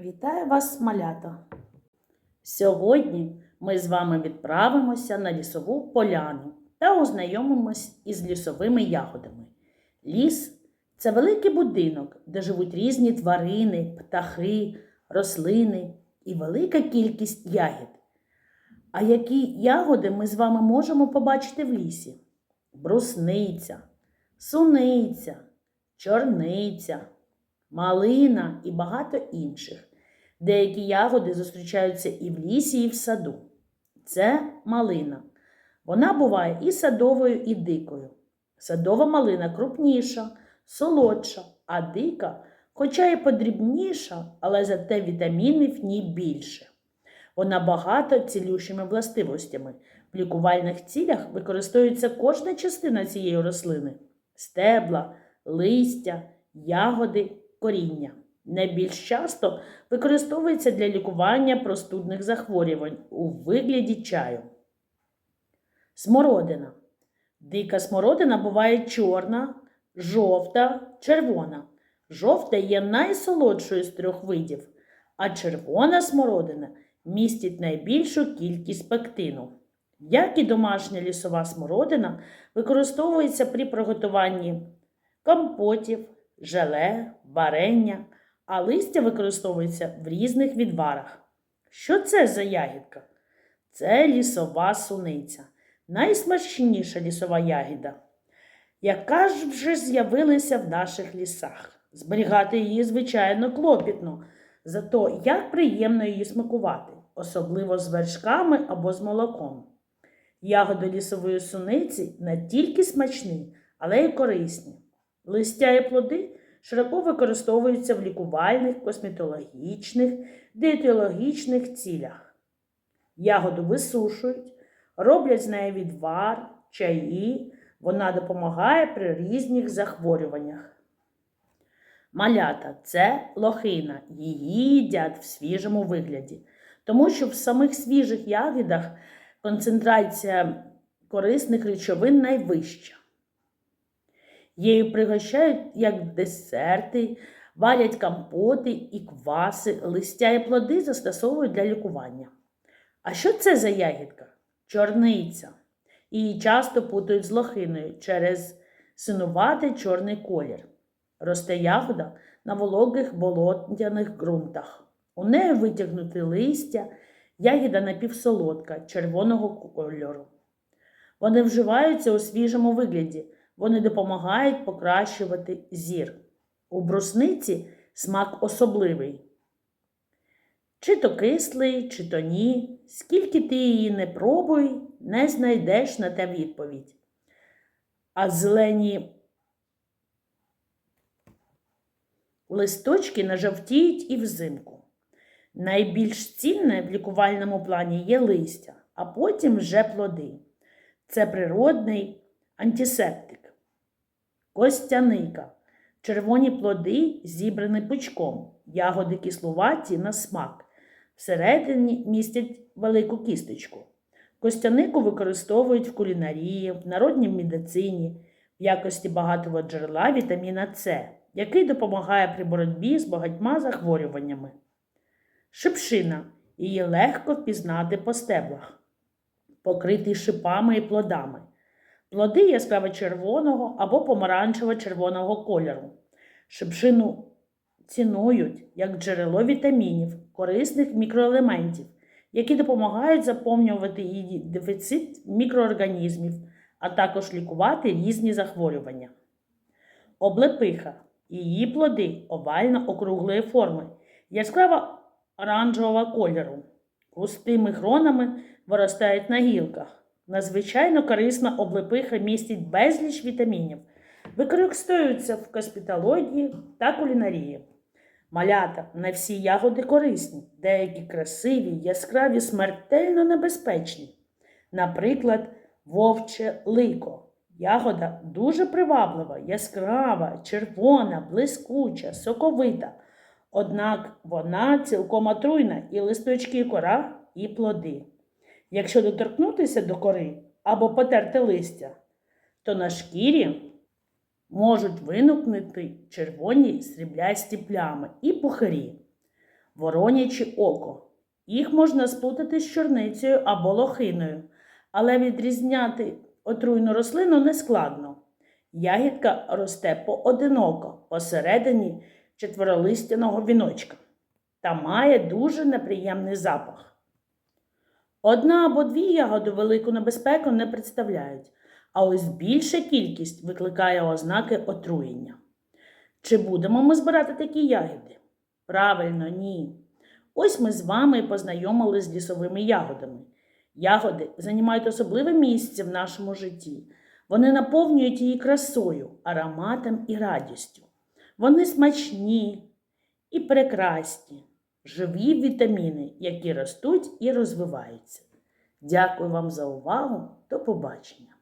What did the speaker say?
Вітаю вас, малята! Сьогодні ми з вами відправимося на лісову поляну та ознайомимось із лісовими ягодами. Ліс це великий будинок, де живуть різні тварини, птахи, рослини і велика кількість ягід. А які ягоди ми з вами можемо побачити в лісі? Брусниця, суниця, чорниця, малина і багато інших. Деякі ягоди зустрічаються і в лісі, і в саду. Це малина. Вона буває і садовою, і дикою. Садова малина крупніша, солодша, а дика, хоча і подрібніша, але зате вітамінів в ній більше. Вона багата цілющими властивостями. В лікувальних цілях використовується кожна частина цієї рослини: стебла, листя, ягоди, коріння. Найбільш часто використовується для лікування простудних захворювань у вигляді чаю. Смородина. Дика смородина буває чорна, жовта, червона. Жовта є найсолодшою з трьох видів, а червона смородина містить найбільшу кількість пектину. Як і домашня лісова смородина використовується при приготуванні компотів, желе, варення, а листя використовується в різних відварах. Що це за ягідка? Це лісова суниця, найсмачніша лісова ягіда, яка ж вже з'явилася в наших лісах. Зберігати її, звичайно, клопітно, зато як приємно її смакувати, особливо з вершками або з молоком. Ягоди лісової суниці не тільки смачні, але й корисні. Листя і плоди широко використовуються в лікувальних, косметологічних, дієтологічних цілях. Ягоду висушують, роблять з неї відвар, чаї, вона допомагає при різних захворюваннях. Малята це лохина, її їдять в свіжому вигляді, тому що в самих свіжих ягідах концентрація корисних речовин найвища. Її пригощають як десерти, варять компоти і кваси, листя і плоди застосовують для лікування. А що це за ягідка? Чорниця. Її часто путають з лохиною через синуватий чорний колір. Росте ягода на вологих болотяних ґрунтах. У неї витягнуте листя, ягіда напівсолодка, червоного кольору. Вони вживаються у свіжому вигляді. Вони допомагають покращувати зір. У брусниці смак особливий. Чи то кислий, чи то ні. Скільки ти її не пробуй, не знайдеш на те відповідь. А зелені листочки нажавтіють і взимку. Найбільш цінне в лікувальному плані є листя, а потім вже плоди. Це природний антисептик. Костяника. Червоні плоди зібрані пучком, ягоди кислуваті на смак. Всередині містять велику кісточку. Костянику використовують в кулінарії, в народній медицині, в якості багатого джерела вітаміна С, який допомагає при боротьбі з багатьма захворюваннями. Шипшина. Її легко впізнати по стеблах, покритий шипами і плодами. Плоди яскраво червоного або помаранчево-червоного кольору. Шипшину цінують як джерело вітамінів, корисних мікроелементів, які допомагають заповнювати її дефіцит мікроорганізмів, а також лікувати різні захворювання. Облепиха. Її плоди овально-округлої форми, яскраво оранжевого кольору. Густими гронами виростають на гілках. Надзвичайно корисна облепиха містить безліч вітамінів, використовується в косметології та кулінарії. Малята не всі ягоди корисні, деякі красиві, яскраві, смертельно небезпечні. Наприклад, вовче лико. Ягода дуже приваблива, яскрава, червона, блискуча, соковита. Однак вона цілком отруйна і листочки, кора, і плоди. Якщо доторкнутися до кори або потерти листя, то на шкірі можуть виникнути червоні сріблясті плями і пухарі. вороняче око. Їх можна сплутати з чорницею або лохиною, але відрізняти отруйну рослину не складно. Ягідка росте поодиноко посередині четверолистяного віночка та має дуже неприємний запах. Одна або дві ягоди велику небезпеку не представляють, а ось більша кількість викликає ознаки отруєння. Чи будемо ми збирати такі ягоди? Правильно, ні. Ось ми з вами і познайомились з лісовими ягодами. Ягоди займають особливе місце в нашому житті. Вони наповнюють її красою, ароматом і радістю. Вони смачні і прекрасні, живі вітаміни, які ростуть і розвиваються. Дякую вам за увагу. До побачення!